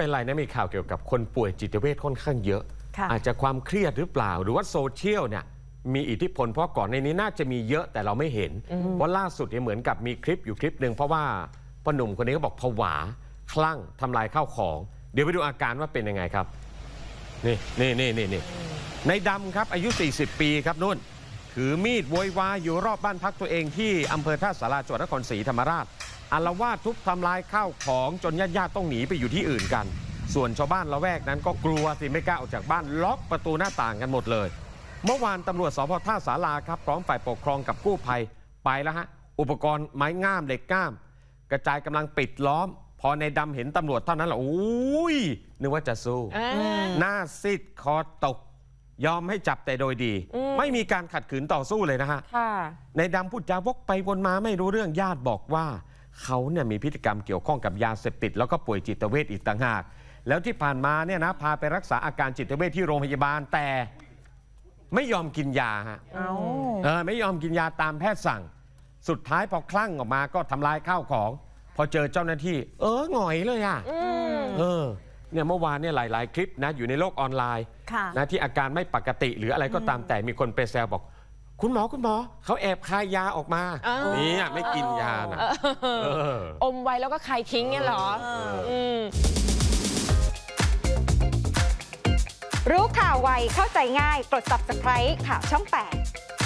เป็นไรนะมีข่าวเกี่ยวกับคนป่วยจิตเวชค่อนข้างเยอะ ค่ะ อาจจะความเครียดหรือเปล่า หรือว่าโซเชียลเนี่ยมีอิทธิพลเพราะก่อนในนี้น่าจะมีเยอะแต่เราไม่เห็น เพราะล่าสุดเนี่ยเหมือนกับมีคลิปอยู่คลิปหนึ่งเพราะว่าพ่อหนุ่มคนนี้ก็บอกผวา คลั่งทำลายข้าวของ เดี๋ยวไปดูอาการว่าเป็นยังไงครับ นี่นี่นี่นี่นี่ในดำครับอายุ 40 ปีครับนุ่น ถือมีดโวยวายอยู่รอบบ้านพักตัวเองที่อำเภอท่าสาราจังหวัดนครศรีธรรมราชอารวาสทุบทำลายข้าวของจนญาติๆต้องหนีไปอยู่ที่อื่นกัน ส่วนชาวบ้านละแวกนั้นก็กลัวสิไม่กล้าออกจากบ้านล็อกประตูหน้าต่างกันหมดเลย เมื่อวานตำรวจสพท่าสาราครับพร้อมฝ่ายปกครองกับกู้ภัยไปแล้วฮะอุปกรณ์ไม้งามเหล็กก้าม กระจายกำลังปิดล้อม พอในดำเห็นตำรวจเท่านั้นแหละโอ้ยนึกว่าจะสู้อ่าหน้าซีดคอตก ยอมให้จับแต่โดยดี อืม ไม่มีการขัดขืนต่อสู้เลยนะฮะ ค่ะ ในดำพูดจาวกไปวนมาไม่รู้เรื่องญาติบอกว่า เขาเนี่ยมีพฤติกรรมเกี่ยวข้องกับยาเสพติด แล้วก็ป่วยจิตเวชอีกต่างหาก แล้วที่ผ่านมาเนี่ยนะพาไปรักษาอาการจิตเวชที่โรงพยาบาลแต่ไม่ยอมกินยาฮะเอาเออไม่ยอมกินยาตามแพทย์สั่ง สุดท้ายพอคลั่งออกมาก็ทำลายข้าวของ พอเจอเจ้าหน้าที่ เออหงอยเลยอะ อืม เออ เนี่ยเมื่อวานเนี่ยหลาย ๆ คลิปนะอยู่ในโลกออนไลน์ค่ะ นะที่อาการไม่ปกติหรืออะไรก็ตามแต่มีคนไปแซวบอก คุณหมอคุณหมอเขาแอบคายยาออกมาอ้าวเนี่ยไม่กินยานะเออ อมไว้แล้วก็ใครทิ้งเนี่ยเหรออืม รู้ข่าวไวเข้าใจง่าย กด subscribe ข่าวช่อง 8